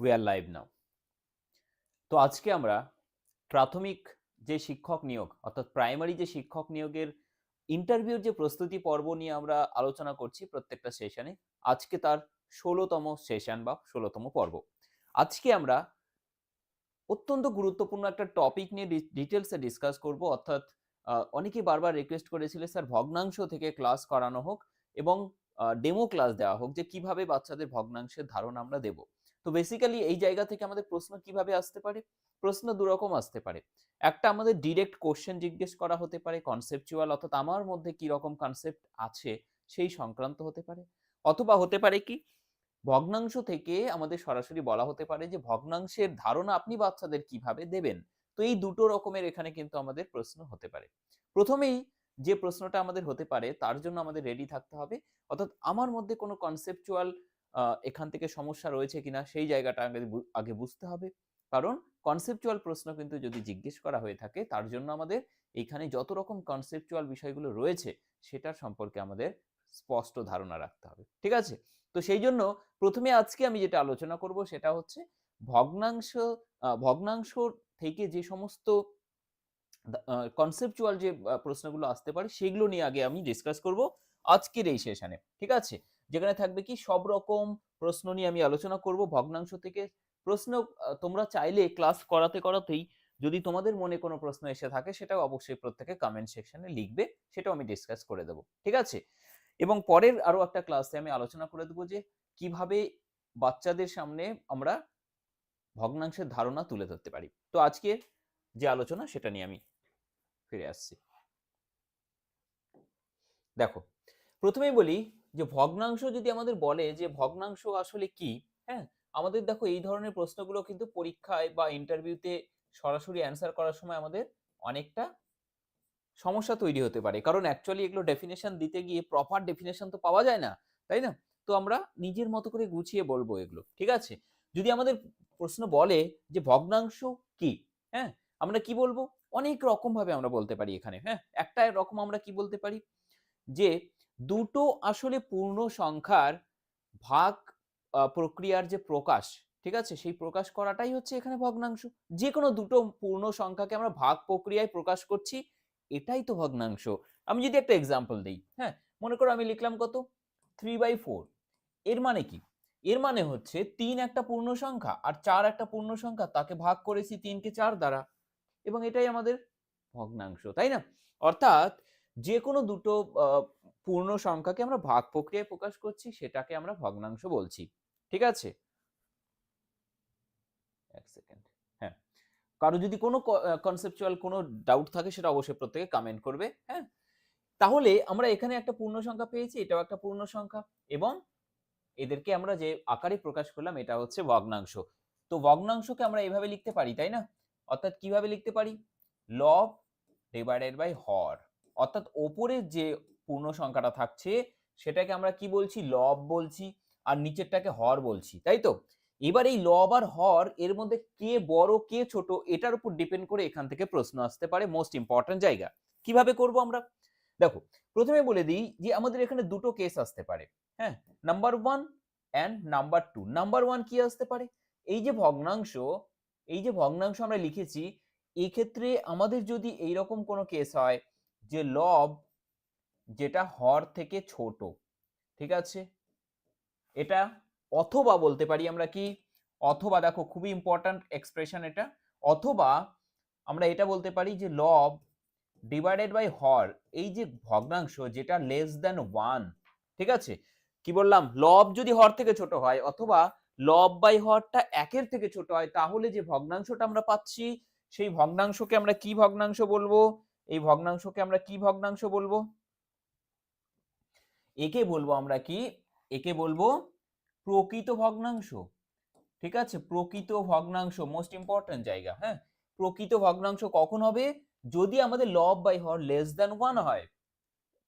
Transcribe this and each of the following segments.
We are live নাও তো আজকে আমরা প্রাথমিক যে শিক্ষক নিয়োগ, অর্থাৎ প্রাইমারি যে শিক্ষক নিয়োগের ইন্টারভিউর যে প্রস্তুতি পর্ব নিয়ে আমরা আলোচনা করছি প্রত্যেকটা সেশনে আজকে তার ষোলোতম সেশন বা ষোলোতম পর্ব। আজকে আমরা অত্যন্ত গুরুত্বপূর্ণ একটা টপিক নিয়ে ডিটেলসে ডিসকাস করব, অর্থাৎ অনেকেই বারবার রিকোয়েস্ট করেছিল, স্যার, ভগ্নাংশ থেকে ক্লাস করানো হোক এবং ডেমো ক্লাস দেওয়া হোক, যে কীভাবে বাচ্চাদের ভগ্নাংশের ধারণা আমরা দেব? তো বেসিক্যালি এই জায়গা থেকে আমাদের প্রশ্ন কীভাবে আসতে পারে? প্রশ্ন দুরকম আসতে পারে। একটা আমাদের ডিরেক্ট কোশ্চেন জিজ্ঞেস করা হতে পারে কনসেপচুয়াল অর্থাৎ আমার মধ্যে কি রকম কনসেপ্ট আছে, সেই সংক্রান্ত হতে পারে। অথবা হতে পারে কি, ভগ্নাংশ থেকে আমাদের সরাসরি বলা হতে পারে যে, ভগ্নাংশের ধারণা আপনি বাচ্চাদের কীভাবে দেবেন? তো এই দুটো রকমের এখানে কিন্তু আমাদের প্রশ্ন হতে পারে। প্রথমেই যে প্রশ্নটা আমাদের হতে পারে, তার জন্য আমাদের রেডি থাকতে হবে। অর্থাৎ আমার মধ্যে কোনো কনসেপচুয়াল এখান থেকে সমস্যা রয়েছে কিনা সেই জায়গাটা আগে আগে বুঝতে হবে। কারণ কনসেপচুয়াল প্রশ্ন কিন্তু যদি জিজ্ঞেস করা হয়ে থাকে, তার জন্য আমাদের এইখানে যত রকম কনসেপচুয়াল বিষয়গুলো রয়েছে, সেটার সম্পর্কে আমাদের স্পষ্ট ধারণা রাখতে হবে। ঠিক আছে? তো সেই জন্য প্রথমে আজকে আমি যেটা আলোচনা করব, সেটা হচ্ছে ভগ্নাংশ ভগ্নাংশ থেকে যে সমস্ত কনসেপচুয়াল যে প্রশ্নগুলো আসতে পারে, সেগুলো নিয়ে আগে আমি ডিসকাস করব আজকের এই সেশনে ঠিক আছে? যেখানে থাকবে কি সব রকম প্রশ্ন নিয়ে আমি আলোচনা করব। ভগ্নাংশ থেকে প্রশ্ন তোমরা চাইলে ক্লাস করাতে করাতেই যদি তোমাদের মনে কোনো প্রশ্ন এসে থাকে সেটাও অবশ্যই প্রত্যেকে কমেন্ট সেকশনে লিখবে, সেটাও আমি ডিসকাস করে দেবো। ঠিক আছে? এবং পরের আরও একটা ক্লাসে আমি আলোচনা করে দেবো যে কীভাবে বাচ্চাদের সামনে আমরা ভগ্নাংশের ধারণা তুলে ধরতে পারি। তো আজকে যে আলোচনা সেটা নিয়ে আমি ফিরে আসছি। দেখো, প্রথমেই বলি যে ভগ্নাংশ যদি আমাদের বলে যে ভগ্নাংশ আসলে কি হ্যাঁ? আমাদের দেখো এই ধরনের প্রশ্নগুলো কিন্তু পরীক্ষায় বা ইন্টারভিউতে সরাসরি অ্যান্সার করার সময় আমাদের অনেকটা সমস্যা তৈরি হতে পারে। কারণ অ্যাকচুয়ালি এগুলো ডেফিনেশন দিতে গিয়ে প্রপার ডেফিনেশন তো পাওয়া যায় না, তাই না? তো আমরা নিজের মতো করে গুছিয়ে বলব এগুলো, ঠিক আছে? যদি আমাদের প্রশ্ন বলে যে ভগ্নাংশ কি হ্যাঁ? আমরা কি বলব? অনেক রকম ভাবে আমরা বলতে পারি এখানে হ্যাঁ? একটা রকম আমরা কি বলতে পারি? যে দুটো আসলে পূর্ণ সংখ্যার ভাগ প্রক্রিয়ার যে প্রকাশ, ঠিক আছে? সেই প্রকাশ করাটাই হচ্ছে এখানে ভগ্নাংশ। যে কোনো দুটো পূর্ণ সংখ্যাকে আমরা ভাগ প্রক্রিয়ায় প্রকাশ করছি, এটাই তো ভগ্নাংশ। আমি যদি একটা এক্সাম্পল দিই হ্যাঁ? মনে করো আমি লিখলাম কত? থ্রি বাই ফোর এর মানে কি? এর মানে হচ্ছে তিন একটা পূর্ণ সংখ্যা আর চার একটা পূর্ণ সংখ্যা, তাকে ভাগ করেছি তিনকে চার দ্বারা। এবং এটাই আমাদের ভগ্নাংশ, তাই না? অর্থাৎ যে কোনো দুটো পূর্ণ সংখ্যাকে আমরা ভাগ প্রক্রিয়ায় প্রকাশ করছি, সেটাকে আমরা ভগ্নাংশ বলছি। ঠিক আছে? হ্যাঁ। কারও যদি কোনো কনসেপচুয়াল কোনো ডাউট থাকে, সেটা অবশ্যই প্রত্যেকে কমেন্ট করবে হ্যাঁ? তাহলে আমরা এখানে একটা পূর্ণ সংখ্যা পেয়েছি, এটাও একটা পূর্ণ সংখ্যা, এবং এদেরকে আমরা যে আকারে প্রকাশ করলাম, এটা হচ্ছে ভগ্নাংশ। তো ভগ্নাংশকে আমরা এভাবে লিখতে পারি, তাই না? অর্থাৎ কীভাবে লিখতে পারি? লব ডিভাইডেড বাই হর। অর্থাৎ ওপরের যে পূর্ণ সংখ্যাটা থাকছে, সেটাকে আমরা কি বলছি? লব বলছি আর নিচেরটাকে হর বলছি, তাই তো? এবার এই লব আর হর, এর মধ্যে কে বড়, কে ছোট, এটার উপর ডিপেন্ড করে এখান থেকে প্রশ্ন আসতে পারে মোস্ট ইম্পর্টেন্ট জায়গা। কীভাবে করব আমরা? দেখো, প্রথমে বলে দিই যে আমাদের এখানে দুটো কেস আসতে পারে হ্যাঁ? Number one and number two number one কি আসতে পারে? এই যে ভগ্নাংশ, এই যে ভগ্নাংশ আমরা লিখেছি এই ক্ষেত্রে আমাদের যদি এইরকম কোনো কেস হয় যে লব যেটা হর থেকে ছোট, ঠিক আছে? এটা অথবা বলতে পারি আমরা কি? অথবা দেখো খুবই ইম্পর্ট্যান্ট এক্সপ্রেশন এটা। অথবা আমরা এটা বলতে পারি যে লব ডিভাইডেড বাই হর, এই যে ভগ্নাংশ যেটা লেস দেন ওয়ান ঠিক আছে? কি বললাম? লব যদি হর থেকে ছোট হয় অথবা লব বাই হরটা একের থেকে ছোট হয়, তাহলে যে ভগ্নাংশটা আমরা পাচ্ছি, সেই ভগ্নাংশকে আমরা কি ভগ্নাংশ বলব? এই ভগ্নাংশকে আমরা কি ভগ্নাংশ বলব? একে বলব আমরা কি? একে বলব প্রকৃত ভগ্নাংশ। ঠিক আছে? প্রকৃত ভগ্নাংশ মোস্ট ইম্পর্টেন্ট জায়গা হ্যাঁ? প্রকৃত ভগ্নাংশ কখন হবে? যদি আমাদের লব বাই হর লেস দ্যান ওয়ান হয়,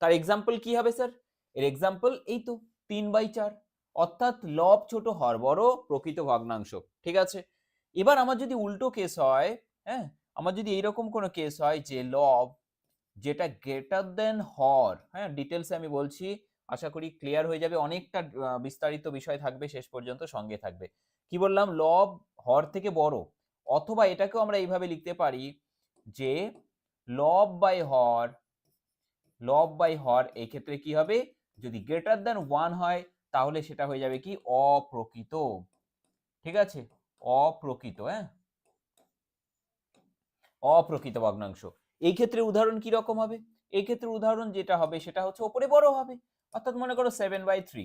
তার এক্সাম্পল কি হবে স্যার এর এক্সাম্পল এই তো, তিন বাই চার। অর্থাৎ লব ছোট হর বড় প্রকৃত ভগ্নাংশ। ঠিক আছে? এবার আমার যদি উল্টো কেস হয় হ্যাঁ? আমার যদি এইরকম কোনো কেস হয় যে লব যেটা গ্রেটার দেন হর হ্যাঁ? ডিটেলসে আমি বলছি আশা করি ক্লিয়ার হয়ে যাবে। অনেকটা বিস্তারিত বিষয় থাকবে, শেষ পর্যন্ত সঙ্গে থাকবে। কি বললাম? লব হর থেকে বড়। অথবা এটাকেও আমরা এইভাবে লিখতে পারি যে, লব বাই হর, লব বাই হর এই ক্ষেত্রে কি হবে? যদি গ্রেটার দ্যান ওয়ান হয়, তাহলে সেটা হয়ে যাবে কি? অপ্রকৃত। ঠিক আছে? অপ্রকৃত হ্যাঁ? অপ্রকৃত ভগ্নাংশ। এই ক্ষেত্রে উদাহরণ কি রকম হবে? এই ক্ষেত্রে উদাহরণ যেটা হবে, সেটা হচ্ছে ওপরে বড় হবে। অর্থাৎ মনে করো সেভেন বাই থ্রি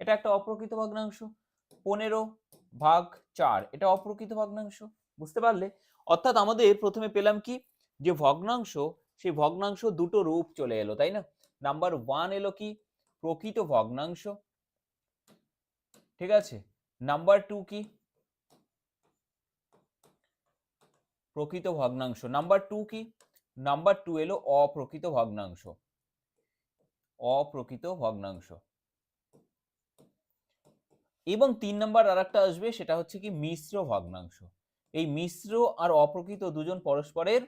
এটা একটা অপ্রকৃত ভগ্নাংশ। পনেরো ভাগ চার, এটা অপ্রকৃত ভগ্নাংশ, বুঝতে পারলে? অর্থাৎ আমাদের প্রথমে পেলাম কি? যে ভগ্নাংশ, সেই ভগ্নাংশ দুটো রূপ চলে এলো, তাই না? নাম্বার ওয়ান এলো কি? প্রকৃত ভগ্নাংশ। ঠিক আছে? নাম্বার টু কি? প্রকৃত ভগ্নাংশ। নাম্বার টু কি? নাম্বার টু এলো অপ্রকৃত ভগ্নাংশ। অপ্রকৃত ভগ্নাংশ। এবং তিন নাম্বার আর একটা আসবে, সেটা হচ্ছে কি মিশ্র ভগ্নাংশ। এই মিশ্র আর অপ্রকৃত দুজন পরস্পরের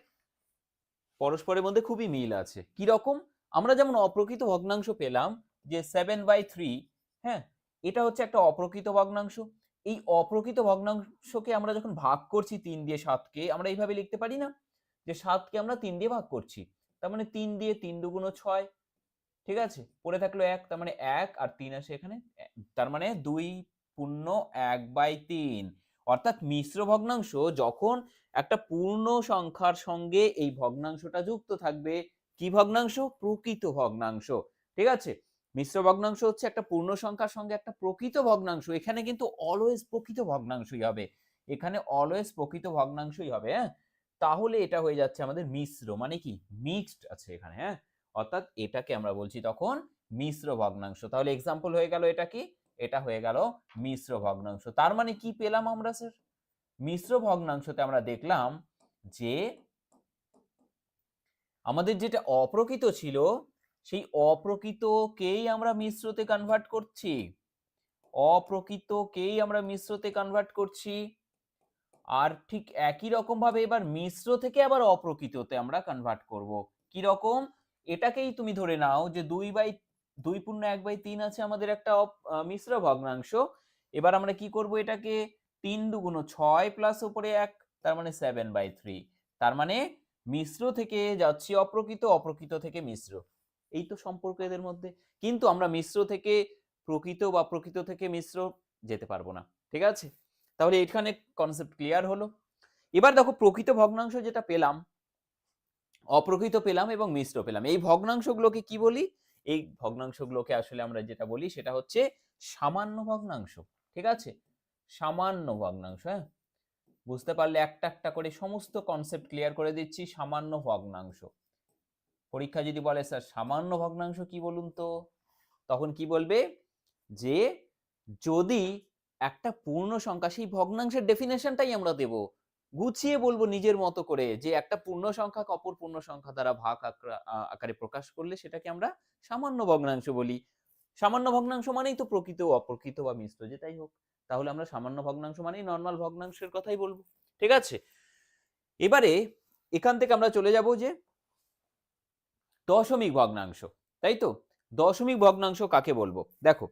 পরস্পরের মধ্যে খুবই মিল আছে। কি রকম আমরা যেমন অপ্রকৃত ভগ্নাংশ পেলাম যে সেভেন বাই থ্রি হ্যাঁ? এটা হচ্ছে একটা অপ্রকৃত ভগ্নাংশ। এই অপ্রকৃত ভগ্নাংশকে আমরা যখন ভাগ করছি তিন দিয়ে সাতকে, আমরা এইভাবে লিখতে পারি না যে সাতকে আমরা তিন দিয়ে ভাগ করছি। তার মানে তিন দিয়ে তিন দুগুণ ছয় ঠিক আছে? পড়ে থাকল এক, তার মানে এক আর তিন আসে এখানে। তার মানে দুই পূর্ণ এক বাই তিন। অর্থাৎ মিশ্র ভগ্নাংশ যখন একটা পূর্ণ সংখ্যার সঙ্গে এই ভগ্নাংশটা যুক্ত থাকবে, কি ভগ্নাংশ? প্রকৃত ভগ্নাংশ। ঠিক আছে? মিশ্র ভগ্নাংশ হচ্ছে একটা পূর্ণ সংখ্যার সঙ্গে একটা প্রকৃত ভগ্নাংশ। এখানে কিন্তু অলওয়েজ প্রকৃত ভগ্নাংশই হবে। এখানে অলওয়েজ প্রকৃত ভগ্নাংশই হবে হ্যাঁ? তাহলে এটা হয়ে যাচ্ছে আমাদের মিশ্র। মানে কি? মিক্সড আছে এখানে হ্যাঁ? অর্থাৎ এটাকে আমরা বলছি তখন মিশ্র ভগ্নাংশ। তাহলে এক্সাম্পল হয়ে গেল এটা কি? এটা হয়ে গেল মিশ্র ভগ্নাংশ। তার মানে কি পেলাম আমরা স্যার মিশ্র ভগ্নাংশতে আমরা দেখলাম যে আমাদের যেটা অপ্রকৃত ছিল, সেই অপ্রকৃতকেই আমরা মিশ্রতে কনভার্ট করছি। অপ্রকৃতকেই আমরা মিশ্রতে কনভার্ট করছি। আর ঠিক একই রকম ভাবে এবার মিশ্র থেকে আবার অপ্রকৃততে আমরা কনভার্ট করব। কি রকম এটাকেই তুমি ধরে নাও যে দুই বাই, দুই পূর্ণ এক বাই তিন আছে আমাদের একটা মিশ্র ভগ্নাংশ। এবার আমরা কি করব এটাকে? তিন দুগুণ ছয় প্লাস উপরে এক, তার মানে সেভেন বাই থ্রি তার মানে মিশ্র থেকে যাচ্ছি অপ্রকৃত অপ্রকৃত থেকে মিশ্র। এই তো সম্পর্ক এদের মধ্যে। কিন্তু আমরা মিশ্র থেকে প্রকৃত বা প্রকৃত থেকে মিশ্র যেতে পারব না। ঠিক আছে? তাহলে এখানে কনসেপ্ট ক্লিয়ার হলো। এবার দেখো প্রকৃত ভগ্নাংশ যেটা পেলাম অপ্রকৃত পেলাম এবং মিশ্র পেলাম। এই ভগ্নাংশগুলোকে কি বলি? এই ভগ্নাংশগুলোকে আসলে আমরা যেটা বলি সেটা হচ্ছে সামান্য ভগ্নাংশ, ঠিক আছে? সামান্য ভগ্নাংশ হ্যাঁ? বুঝতে পারলে একটা একটা করে সমস্ত কনসেপ্ট ক্লিয়ার করে দিচ্ছি, সামান্য ভগ্নাংশ। পরীক্ষা যদি বলে, স্যার, সামান্য ভগ্নাংশ কি বলুন তো? তখন কি বলবে? যে যদি একটা পূর্ণ সংখ্যা, সেই ভগ্নাংশের ডেফিনেশনটাই আমরা দেব। গুছিয়ে বলব নিজের মতো করে যে একটা পূর্ণ সংখ্যা অপর পূর্ণ সংখ্যা দ্বারা ভাগ আকারে প্রকাশ করলে সেটাকে আমরা সামান্য ভগ্নাংশ বলি। সামান্য ভগ্নাংশ মানেই তো প্রকৃত অপ্রকৃত বা মিশ্র যেটাই হোক। তাহলে আমরা সামান্য ভগ্নাংশ মানেই নর্মাল ভগ্নাংশের কথাই বলব। ঠিক আছে? এবারে এখান থেকে আমরা চলে যাব যে দশমিক ভগ্নাংশ, তাই তো? দশমিক ভগ্নাংশ কাকে বলব? দেখো,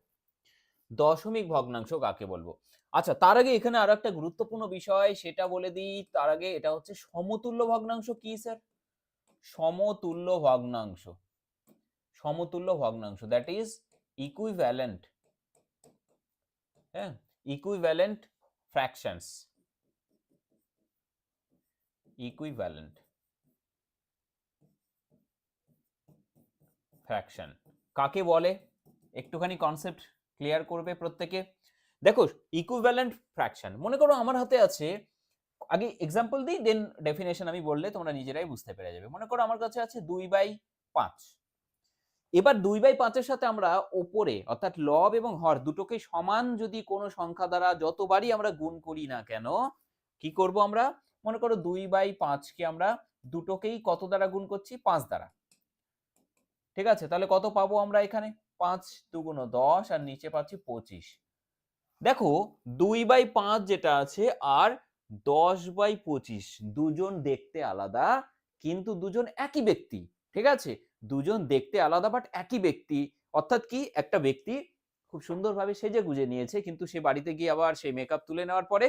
দশমিক ভগ্নাংশ কাকে বলব? আচ্ছা তার আগে এখানে আরও একটা গুরুত্বপূর্ণ বিষয়, সেটা বলে দিই। তার আগে এটা হচ্ছে সমতুল্য ভগ্নাংশ কি, স্যার? সমতুল্য ভগ্নাংশ। সমতুল্য ভগ্নাংশ দ্যাট ইজ ইকুইভ্যালেন্ট হ্যাঁ? ইকুইভ্যালেন্ট ফ্র্যাকশনস ইকুইভ্যালেন্ট ফ্র্যাকশন কাকে বলে? একটুখানি কনসেপ্ট ক্লিয়ার করবে প্রত্যেকে? দেখো ইকুইভ্যালেন্ট ফ্র্যাকশন মনে করো আমার হাতে আছে, আগে এক্সাম্পল দিই দেন ডেফিনেশন আমি বললে তোমরা নিজেরাই বুঝতে পেরে যাবে। মনে করো আমার কাছে আছে দুই বাই পাঁচ। এবার দুই বাই পাঁচের সাথে আমরা ওপরে, অর্থাৎ লব এবং হর দুটোকে সমান যদি কোনো সংখ্যা দ্বারা যতবারই আমরা গুণ করি না কেন, কি করব আমরা? মনে করো দুই বাই পাঁচকে আমরা দুটোকেই কত দ্বারা গুণ করছি? পাঁচ দ্বারা। ঠিক আছে? তাহলে কত পাবো আমরা এখানে? পাঁচ দুগুণ দশ, আর নিচে পাচ্ছি পঁচিশ। দেখো, দুই বাই পাঁচ যেটা আছে, আর দশ বাই পঁচিশ, দুজন দেখতে আলাদা, কিন্তু দুজন একই ব্যক্তি, ঠিক আছে? দুজন দেখতে আলাদা বাট একই ব্যক্তি। অর্থাৎ কি? একটা ব্যক্তি খুব সুন্দরভাবে সেজে গুজে নিয়েছে, কিন্তু সে বাড়িতে গিয়ে আবার সেই মেকআপ তুলে নেওয়ার পরে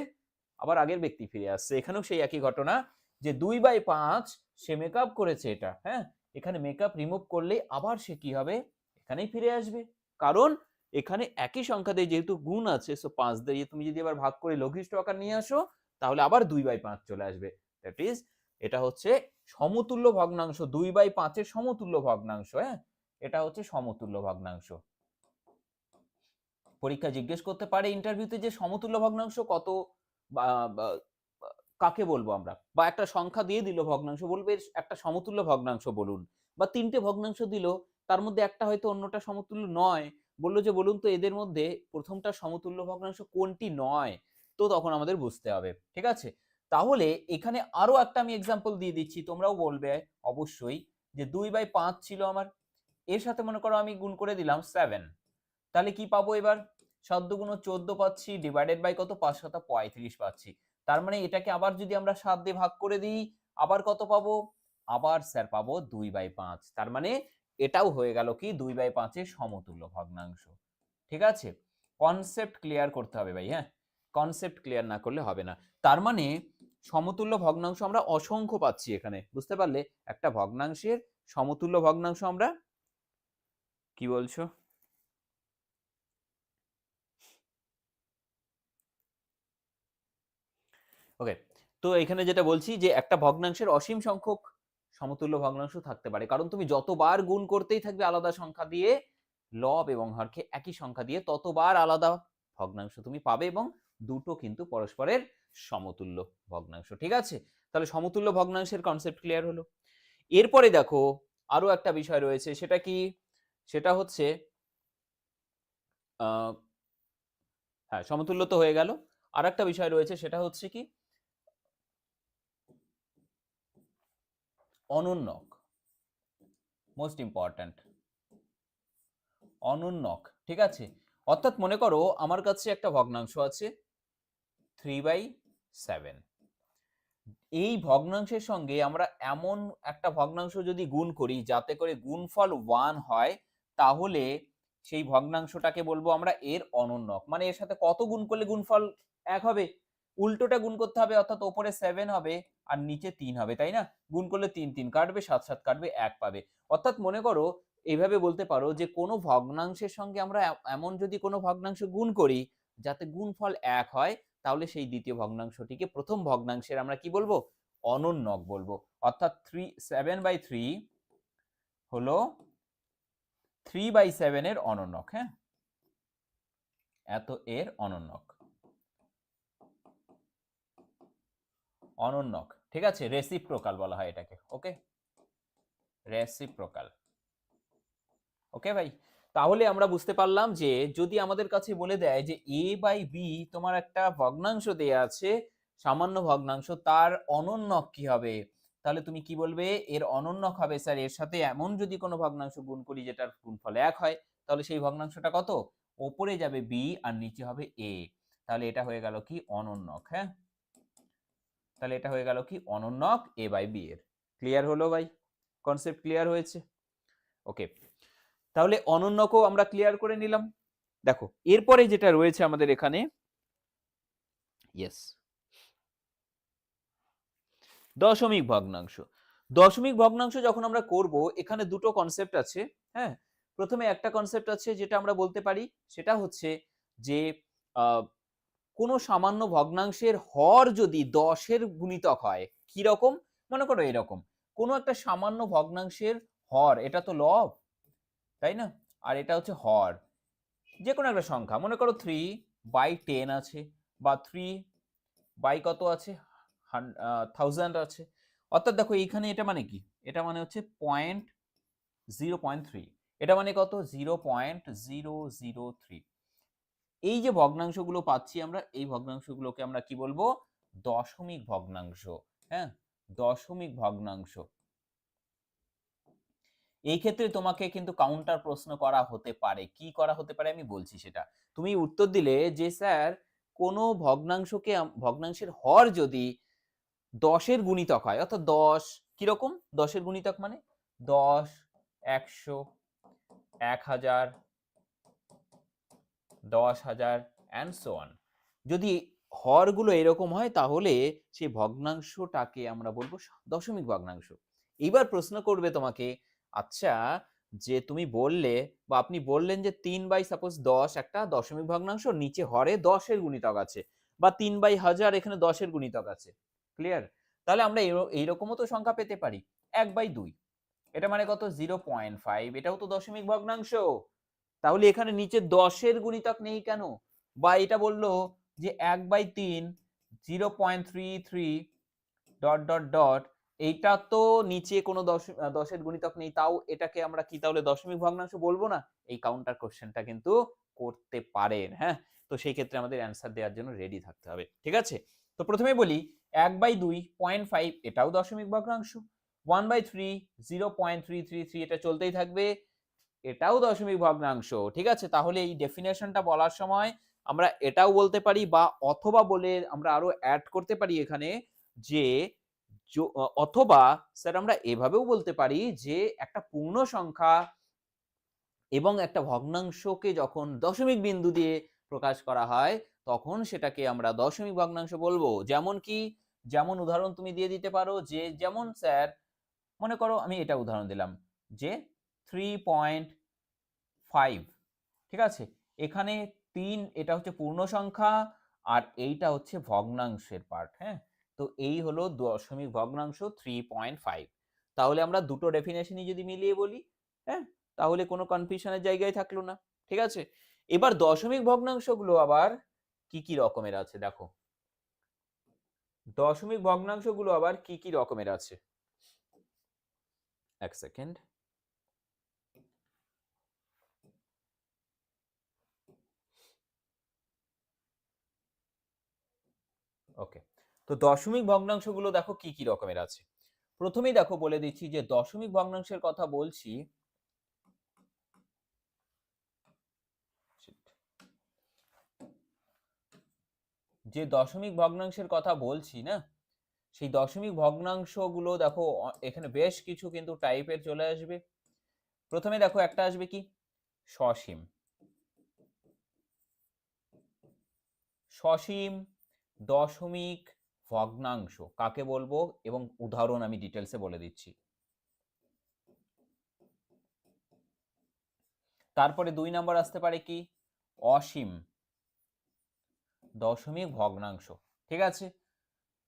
আবার আগের ব্যক্তি ফিরে আসছে। এখানেও সেই একই ঘটনা, যে দুই বাই পাঁচ, সে মেকআপ করেছে এটা হ্যাঁ? এখানে মেকআপ রিমুভ করলে আবার সে কি হবে? এখানেই ফিরে আসবে। কারণ এখানে একই সংখ্যা দিয়ে যেহেতু গুণ আছে সো পাঁচ দিয়ে তুমি যদি আবার ভাগ করে লঘিষ্ঠ আকার নিয়ে আসো, তাহলে আবার দুই বাই পাঁচ চলে আসবে। দ্যাট ইজ এটা হচ্ছে সমতুল্য ভগ্নাংশ, দুই বাই পাঁচের সমতুল্য ভগ্নাংশ হ্যাঁ? এটা হচ্ছে সমতুল্য ভগ্নাংশ। পরীক্ষা জিজ্ঞেস করতে পারে ইন্টারভিউতে যে সমতুল্য ভগ্নাংশ কত কাকে বলব আমরা? বা একটা সংখ্যা দিয়ে দিল ভগ্নাংশ, বলবে একটা সমতুল্য ভগ্নাংশ বলুন। বা তিনটে ভগ্নাংশ দিল, তার মধ্যে একটা হয়তো অন্যটা সমতুল্য নয় বলল যে, বলুন তো এদের মধ্যে প্রথমটা সমতুল্য ভগ্নাংশ কোনটি নয়? তো তখন আমাদের বুঝতে হবে, ঠিক আছে? তাহলে এখানে আরও একটা আমি এক্সাম্পল দিয়ে দিচ্ছি, তোমরাও বলবে অবশ্যই যে, দুই বাই পাঁচ ছিল আমার। এর সাথে মনে করো আমি গুণ করে দিলাম সেভেন তাহলে কি পাবো এবার? সাত দুগুণ চোদ্দ পাচ্ছি ডিভাইডেড বাই কত? পাঁচ শত পঁয়ত্রিশ পাচ্ছি। তার মানে এটাকে আবার যদি আমরা সাত দিয়ে ভাগ করে দিই, আবার কত পাবো? আবার স্যার পাবো দুই বাই পাঁচ। তার মানে এটাও হয়ে গেল কি দুই বাই পাঁচের সমতুল্য ভগ্নাংশ। ঠিক আছে? কনসেপ্ট ক্লিয়ার করতে হবে ভাই হ্যাঁ? কনসেপ্ট ক্লিয়ার না করলে হবে না। তার মানে সমতুল্য ভগ্নাংশ আমরা অসংখ্য পাচ্ছি এখানে, বুঝতে পারলে? একটা ভগ্নাংশের সমতুল্য ভগ্নাংশ আমরা কি বলছো? ওকে তো এখানে যেটা বলছি যে একটা ভগ্নাংশের অসীম সংখ্যক সমতুল্য ভগ্নাংশ থাকতে পারে। কারণ তুমি যতবার গুণ করতেই থাকবে আলাদা সংখ্যা দিয়ে, লব এবং হরকে একই সংখ্যা দিয়ে ততবার আলাদা ভগ্নাংশ তুমি পাবে এবং দুটো কিন্তু পরস্পরের সমতুল্য ভগ্নাংশ। ঠিক আছে? তাহলে সমতুল্য ভগ্নাংশের কনসেপ্ট ক্লিয়ার হলো। এরপরে দেখো, আরও একটা বিষয় রয়েছে, সেটা কি? সেটা হচ্ছে হ্যাঁ সমতুল্য তো হয়ে গেল। আর একটা বিষয় রয়েছে, সেটা হচ্ছে কি? অনুন্নক মোস্ট ইম্পর্ট্যান্ট অনুন্নক, ঠিক আছে? অর্থাৎ মনে করো আমার কাছে একটা ভগ্নাংশ আছে থ্রি বাই সেভেন এই ভগ্নাংশের সঙ্গে আমরা এমন একটা ভগ্নাংশ যদি গুণ করি, যাতে করে গুণফল ওয়ান হয়, তাহলে সেই ভগ্নাংশটাকে বলব আমরা এর অনুন্নক। মানে এর সাথে কত গুণ করলে গুণফল এক হবে? উল্টোটা গুণ করতে হবে, অর্থাৎ ওপরে সেভেন হবে। আর নিচে তিন হবে, তাই না? গুণ করলে তিন তিন কাটবে, সাত সাত কাটবে, এক পাবে। অর্থাৎ মনে করো এইভাবে বলতে পারো যে কোনো ভগ্নাংশের সঙ্গে আমরা এমন যদি কোনো ভগ্নাংশ গুণ করি, যাতে গুণফল এক হয়, তাহলে সেই দ্বিতীয় ভগ্নাংশটিকে প্রথম ভগ্নাংশের আমরা কি বলব? অনন্যক বলব। অর্থাৎ থ্রি সেভেন বাই থ্রি হলো থ্রি বাই সেভেনের অনন্যক হ্যাঁ? এত এর অনুন্নক অনুন্নক ঠিক আছে? রেসিপ্রোকাল বলা হয় এটাকে ওকে রেসিপ্রোকাল ওকে ভাই? তাহলে আমরা বুঝতে পারলাম যে যদি আমাদের কাছে বলে দেয় যে এ বাই বি তোমার একটা ভগ্নাংশ দেয়া আছে, সামান্য ভগ্নাংশ, তার অনন্যক কি হবে? তাহলে তুমি কি বলবে? এর অনন্যক হবে স্যার এর সাথে এমন যদি কোনো ভগ্নাংশ গুণ করি যেটার গুণফল এক হয়, তাহলে সেই ভগ্নাংশটা কত? ওপরে যাবে বি আর নিচে হবে এ তাহলে এটা হয়ে গেল কি? অনন্যক হ্যাঁ? তাহলে এটা হয়ে গেল কি? অনন্যক এ বাই বি এর। ক্লিয়ার হলো ভাই? কনসেপ্ট ক্লিয়ার হয়েছে? ওকে তাহলে অনন্যকও আমরা ক্লিয়ার করে নিলাম। দেখো, এরপরে যেটা রয়েছে আমাদের এখানে ইয়েস দশমিক ভগ্নাংশ। দশমিক ভগ্নাংশ যখন আমরা করব, এখানে দুটো কনসেপ্ট আছে হ্যাঁ? প্রথমে একটা কনসেপ্ট আছে যেটা আমরা বলতে পারি, সেটা হচ্ছে যে কোনো সামান্য ভগ্নাংশের হর যদি দশের গুণিতক হয় কি রকম মনে করো এরকম। কোনো একটা সামান্য ভগ্নাংশের হর, এটা তো লব, তাই না? আর এটা হচ্ছে হর। যে কোনো একটা সংখ্যা, মনে করো থ্রি বাই টেন আছে, বা থ্রি বাই কত আছে? থাউজেন্ড আছে। অর্থাৎ দেখো এইখানে এটা মানে কি? এটা মানে হচ্ছে পয়েন্ট জিরো পয়েন্ট থ্রি এটা মানে কত? Zero point zero zero three এই যে ভগ্নাংশগুলো পাচ্ছি আমরা, এই ভগ্নাংশগুলোকে আমরা কি বলব? দশমিক ভগ্নাংশ হ্যাঁ? দশমিক ভগ্নাংশ। এই ক্ষেত্রে তোমাকে কিন্তু কাউন্টার প্রশ্ন করা হতে পারে। কি করা হতে পারে? আমি বলছি সেটা। তুমি উত্তর দিলে যে, স্যার, কোনো ভগ্নাংশকে ভগ্নাংশের হর যদি দশের গুণিতক হয়, অর্থাৎ দশ কীরকম? দশের গুণিতক মানে? দশ, একশো, এক হাজার দশ হাজার অ্যান্ড সো অন যদি হরগুলো এরকম হয়, তাহলে সেই ভগ্নাংশটাকে আমরা বলব দশমিক ভগ্নাংশ। এইবার প্রশ্ন করবে তোমাকে আচ্ছা যে তুমি বললে বা আপনি বললেন যে তিন বাই সাপোজ দশ একটা দশমিক ভগ্নাংশ, নিচে হরে দশের গুণিতক আছে বা তিন বাই হাজার এখানে দশের গুণিতক আছে। ক্লিয়ার তাহলে আমরা এইরকমও তো সংখ্যা পেতে পারি। এক বাই দুই। এটা মানে কত? জিরো পয়েন্ট ফাইভ এটাও তো দশমিক ভগ্নাংশ। তাহলে এখানে নিচে দশের গুণিতক নেই কেন? বা এটা বলল যে এক বাই তিন zero point three three dot dot dot, এইটা তো নিচে কোনো দশ, দশের গুণিতক নেই, তাও এটাকে আমরা কি তাহলে দশমিক ভগ্নাংশ বলব না? এই কাউন্টার কোশ্চেনটা কিন্তু করতে পারেন হ্যাঁ? তো সেই ক্ষেত্রে আমাদের অ্যান্সার দেওয়ার জন্য রেডি থাকতে হবে, ঠিক আছে? তো প্রথমে বলি, এক বাই দুই পয়েন্ট ফাইভ এটাও দশমিক ভগ্নাংশ। One by three zero point three three three এটা চলতেই থাকবে। এটাও দশমিক ভগ্নাংশ, ঠিক আছে? তাহলে এই ডেফিনেশনটা বলার সময় আমরা এটাও বলতে পারি বা অথবা বলে আমরা আরও অ্যাড করতে পারি এখানে যে অথবা স্যার আমরা এভাবেও বলতে পারি যে একটা পূর্ণ সংখ্যা এবং একটা ভগ্নাংশকে যখন দশমিক বিন্দু দিয়ে প্রকাশ করা হয়, তখন সেটাকে আমরা দশমিক ভগ্নাংশ বলব। যেমন কি? যেমন উদাহরণ তুমি দিয়ে দিতে পারো যে, যেমন স্যার মনে করো আমি এটা উদাহরণ দিলাম যে থ্রি পয়েন্ট ফাইভ ঠিক আছে? এখানে তিন, এটা হচ্ছে পূর্ণ সংখ্যা আর এইটা হচ্ছে ভগ্নাংশের পার্ট হ্যাঁ? তো এই হলো দশমিক ভগ্নাংশ থ্রি পয়েন্ট ফাইভ তাহলে আমরা দুটো ডেফিনেশনই যদি মিলিয়ে বলি হ্যাঁ? তাহলে কোনো কনফিউশনের জায়গায় থাকল না, ঠিক আছে? এবার দশমিক ভগ্নাংশগুলো আবার কি কি রকমের আছে দেখো। দশমিক ভগ্নাংশগুলো আবার কি কি রকমের আছে? এক সেকেন্ড ওকে তো দশমিক ভগ্নাংশগুলো দেখো কি কি রকমের আছে। প্রথমেই দেখো বলে দিচ্ছি যে দশমিক ভগ্নাংশের কথা বলছি, যে দশমিক ভগ্নাংশের কথা বলছি না, সেই দশমিক ভগ্নাংশগুলো দেখো এখানে বেশ কিছু কিন্তু টাইপের চলে আসবে। প্রথমে দেখো একটা আসবে কি? সসীম। সসীম, দশমিক ভগ্নাংশ কাকে বলব? এবং উদাহরণ আমি ডিটেলসে বলে দিচ্ছি। তারপরে দুই নাম্বার আসতে পারে কি? অসীম দশমিক ভগ্নাংশ, ঠিক আছে?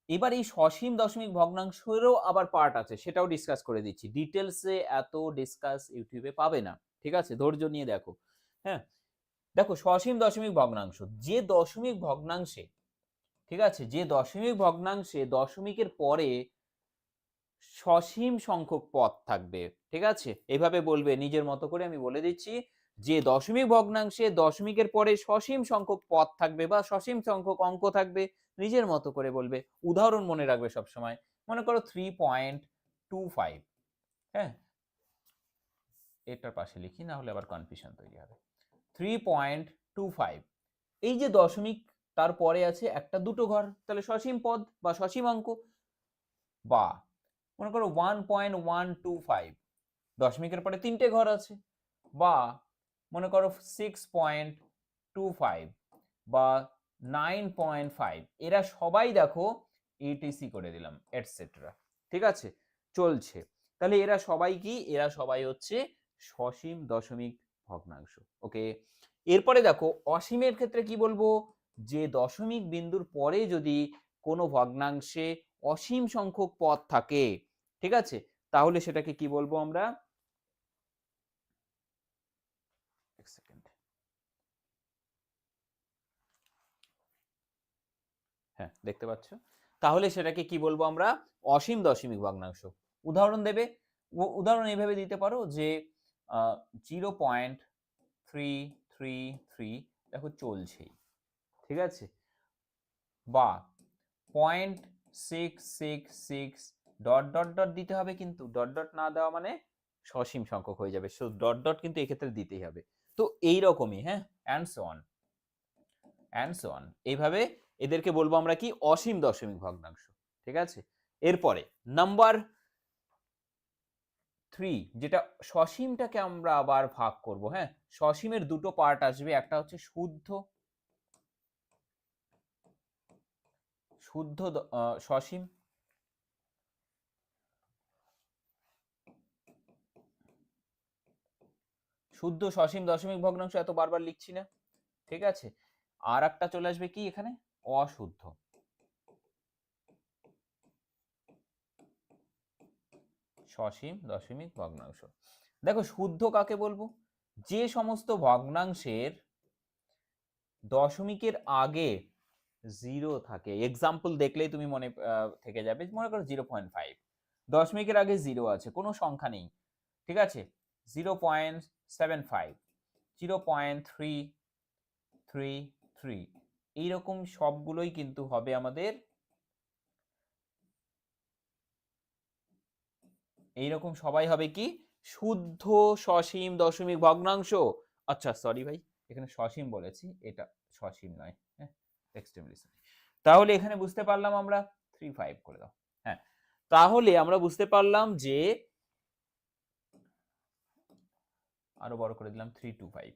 এবার এই সসীম দশমিক ভগ্নাংশেরও আবার পার্ট আছে, সেটাও ডিসকাস করে দিচ্ছি। ডিটেলসে এত ডিসকাস ইউটিউবে পাবে না, ঠিক আছে? ধৈর্য নিয়ে দেখো হ্যাঁ? দেখো, সসীম দশমিক ভগ্নাংশ, যে দশমিক ভগ্নাংশে ঠিক আছে? যে দশমিক ভগ্নাংশে দশমিকের পরে সসীম সংখ্যক পদ থাকবে, ঠিক আছে? এভাবে বলবে, নিজের মতো করে আমি বলে দিচ্ছি। যে দশমিক ভগ্নাংশে দশমিকের পরে সসীম সংখ্যক পদ থাকবে বা সসীম সংখ্যক অঙ্ক থাকবে, নিজের মতো করে বলবে। উদাহরণ মনে রাখবে সব সময় মনে করো থ্রি পয়েন্ট টু ফাইভ হ্যাঁ? এটার পাশে লিখি, না হলে আবার কনফিউশন তৈরি হবে। থ্রি পয়েন্ট টু ফাইভ এই যে দশমিক তারপরে আছে একটা দুটো ঘর, তাহলে সসীম পদ বা সসীম অঙ্ক। বা, মনে করো one point one two five দশমিকের পরে তিনটে ঘর আছে। বা, মনে করো সিক্স পয়েন্ট টু ফাইভ বা নাইন পয়েন্ট ফাইভ এরা সবাই দেখো ইটিসি করে দিলাম এটসেট্রা ঠিক আছে? চলছে। তাহলে এরা সবাই কি? এরা সবাই হচ্ছে সসীম দশমিক ভগ্নাংশ। ওকে এরপরে দেখো, অসীমের ক্ষেত্রে কি বলব? যে দশমিক বিন্দুর পরে যদি কোনো ভগ্নাংশে অসীম সংখ্যক পদ থাকে, ঠিক আছে? তাহলে সেটাকে কি বলব আমরা? হ্যাঁ দেখতে পাচ্ছ? তাহলে সেটাকে কি বলব আমরা? অসীম দশমিক ভগ্নাংশ। উদাহরণ দেবে? উদাহরণ এইভাবে দিতে পারো যে zero point three three three দেখো চলছেই। ঠিক আছে? বা point six six six dot dot dot দিতে হবে কিন্তু। ডট ডট না দেওয়া মানে সসীম সংখ্যক হয়ে যাবে। সো ডট ডট কিন্তু এক্ষেত্রে দিতেই হবে। তো এই হ্যাঁ? And so on and on এইভাবে এদেরকে বলব আমরা কি? অসীম দশমিক ভগ্নাংশ। ঠিক আছে? এরপরে নাম্বার থ্রি যেটা সসীমটাকে আমরা আবার ভাগ করব হ্যাঁ? সসীমের দুটো পার্ট আসবে। একটা হচ্ছে শুদ্ধ শুদ্ধ সসীম? শুদ্ধ সসীম দশমিক ভগ্নাংশ এত বারবার লিখছি না। ঠিক আছে? আর একটা চলে আসবে কি এখানে? অশুদ্ধ। সসীম দশমিক ভগ্নাংশ। দেখো, শুদ্ধ কাকে বলব? যে সমস্ত ভগ্নাংশের দশমিকের আগে জিরো থাকে। এক্সাম্পল দেখলেই তুমি মনে থেকে যাবে, মনে করো জিরো পয়েন্ট ফাইভ দশমিকের আগে জিরো আছে, কোনো সংখ্যা নেই। ঠিক আছে? Zero point seven five zero point three three three এইরকম সবগুলোই কিন্তু হবে আমাদের, এইরকম সবাই হবে কি? শুদ্ধ সসীম দশমিক ভগ্নাংশ। আচ্ছা সরি ভাই, এখানে সসীম বলেছি, এটা সসীম নয়। এক্সট্রিমলি সরি তাহলে এখানে বুঝতে পারলাম আমরা থ্রি ফাইভ করে দাও। হ্যাঁ তাহলে আমরা বুঝতে পারলাম যে আরও বড় করে দিলাম থ্রি টু ফাইভ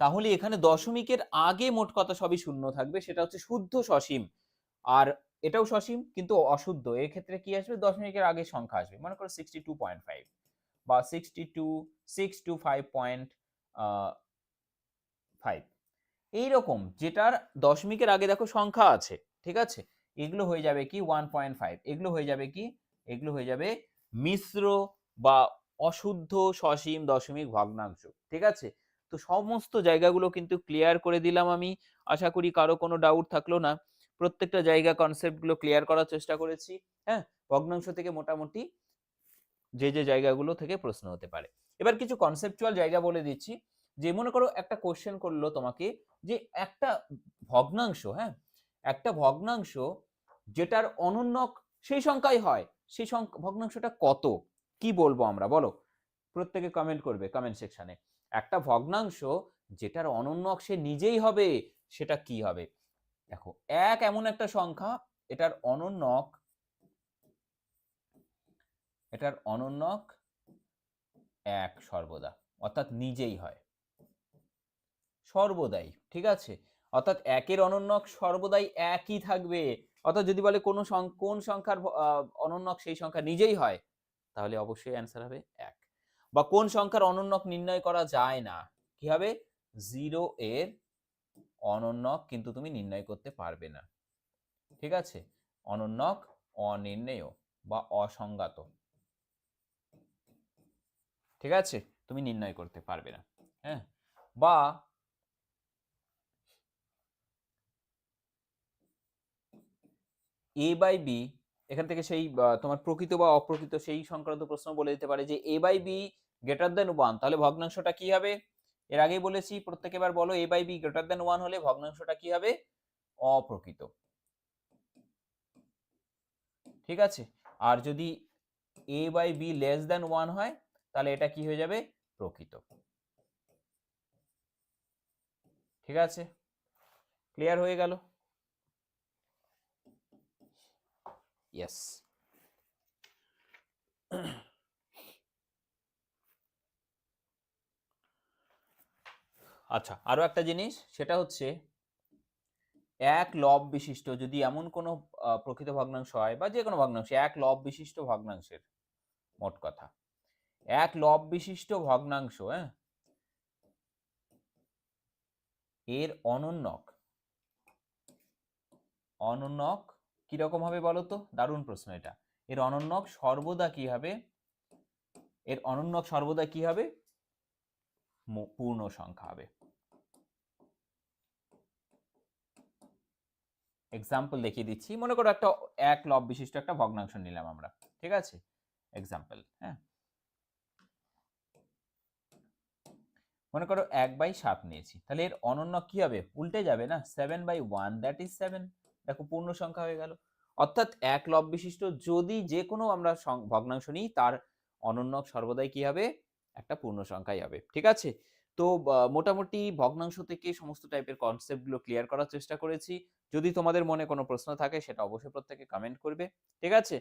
তাহলে এখানে দশমিকের আগে মোট কথা সবই শূন্য থাকবে, সেটা হচ্ছে শুদ্ধ সসীম। আর এটাও সসীম, কিন্তু অশুদ্ধ। এক্ষেত্রে কি আসবে? দশমিকের আগে সংখ্যা আসবে। মনে করো সিক্সটি টু পয়েন্ট ফাইভ বা sixty two six two five point five এইরকম যেটার দশমিকের আগে দেখো সংখ্যা আছে, ঠিক আছে? এগুলো হয়ে যাবে কি ওয়ান পয়েন্ট ফাইভ এগুলো হয়ে যাবে কি? এগুলো হয়ে যাবে মিশ্র বা অশুদ্ধ সসীম দশমিক ভগ্নাংশ, ঠিক আছে? তো সমস্ত জায়গাগুলো কিন্তু ক্লিয়ার করে দিলাম আমি। আশা করি কারও কোনো ডাউট থাকল না। প্রত্যেকটা জায়গা কনসেপ্টগুলো ক্লিয়ার করার চেষ্টা করেছি হ্যাঁ? ভগ্নাংশ থেকে মোটামুটি যে যে জায়গাগুলো থেকে প্রশ্ন হতে পারে। এবার কিছু কনসেপচুয়াল জায়গা বলে দিচ্ছি। যে মনে করো একটা কোশ্চেন করল তোমাকে যে একটা ভগ্নাংশ হ্যাঁ? একটা ভগ্নাংশ যেটার অনন্যক সেই সংখ্যাই হয়, সেই ভগ্নাংশটা কত? কি বলব আমরা? বলো। প্রত্যেকে কমেন্ট করবে কমেন্ট সেকশনে একটা ভগ্নাংশ যেটার অনন্যক সে নিজেই হবে, সেটা কি হবে? দেখো, এক এমন একটা সংখ্যা, এটার অনন্যক এটার অনন্যক এক সর্বদা, অর্থাৎ নিজেই হয়। সর্বদাই, ঠিক আছে? অর্থাৎ একের অনন্যক সর্বদাই একই থাকবে। অর্থাৎ যদি বলে কোনো কোন সংখ্যার অনন্যক সেই সংখ্যা নিজেই হয়, তাহলে অবশ্যই অ্যান্সার হবে এক। বা কোন সংখ্যার অনন্যক নির্ণয় করা যায় না, কি হবে? জিরো এর অনন্যক কিন্তু তুমি নির্ণয় করতে পারবে না। ঠিক আছে? অনন্যক, অনির্ণেয় বা অসংজ্ঞাত ঠিক আছে? তুমি নির্ণয় করতে পারবে না হ্যাঁ? বা এ বাই বি এখান থেকে সেই তোমার প্রকৃত বা অপ্রকৃত সেই সংক্রান্ত প্রশ্ন বলে দিতে পারে যে A by B greater than one তাহলে ভগ্নাংশটা কি হবে? এর আগেই বলেছি, প্রত্যেক এবার বলো A by B greater than one হলে ভগ্নাংশটা কি হবে? অপ্রকৃত। ঠিক আছে? আর যদি A by B less than one হয়, তাহলে এটা কি হয়ে যাবে? প্রকৃত। ঠিক আছে? ক্লিয়ার হয়ে গেল? ইয়েস আচ্ছা আরও একটা জিনিস, সেটা হচ্ছে এক লব বিশিষ্ট যদি এমন কোনো প্রকৃত ভগ্নাংশ হয় বা যে কোনো ভগ্নাংশ, এক লব বিশিষ্ট ভগ্নাংশের মোট কথা। এক লব বিশিষ্ট ভগ্নাংশ হ্যাঁ? এর অনন্যক অনন্যক কীরকম হবে বলো তো দারুণ প্রশ্ন এটা। এর অনন্যক সর্বদা কি হবে? এর অনন্যক সর্বদা কি হবে? পূর্ণ সংখ্যা হবে। এক্সাম্পল দেখিয়ে দিচ্ছি। মনে করো একটা এক লব বিশিষ্ট একটা ভগ্নাংশ নিলাম আমরা। ঠিক আছে? এক্সাম্পল হ্যাঁ? মনে করো এক বাই সাত নিয়েছি। তাহলে এর অনন্য কি হবে? উল্টে যাবে না? Seven by one that is seven দেখো, পূর্ণ সংখ্যা হয়ে গেল। অর্থাৎ এক লব বিশিষ্ট যদি যে কোনো আমরা ভগ্নাংশ নিই, তার অনন্যক সর্বদাই কি হবে? একটা পূর্ণ সংখ্যাই হবে। ঠিক আছে? তো মোটামুটি ভগ্নাংশ থেকে সমস্ত টাইপের কনসেপ্টগুলো ক্লিয়ার করার চেষ্টা করেছি। যদি তোমাদের মনে কোনো প্রশ্ন থাকে, সেটা অবশ্যই প্রত্যেকে কমেন্ট করবে। ঠিক আছে?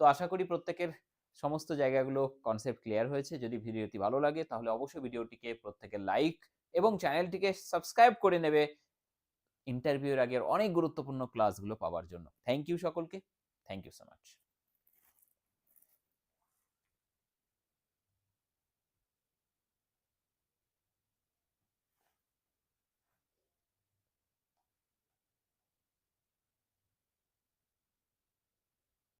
তো, আশা করি প্রত্যেকের সমস্ত জায়গাগুলো কনসেপ্ট ক্লিয়ার হয়েছে। যদি ভিডিওটি ভালো লাগে, তাহলে অবশ্যই ভিডিওটিকে প্রত্যেকে লাইক এবং চ্যানেলটিকে সাবস্ক্রাইব করে নেবে। ইন্টারভিউর আগের অনেক গুরুত্বপূর্ণ ক্লাসগুলো পাওয়ার জন্য। থ্যাংক ইউ সকলকে। Thank you so much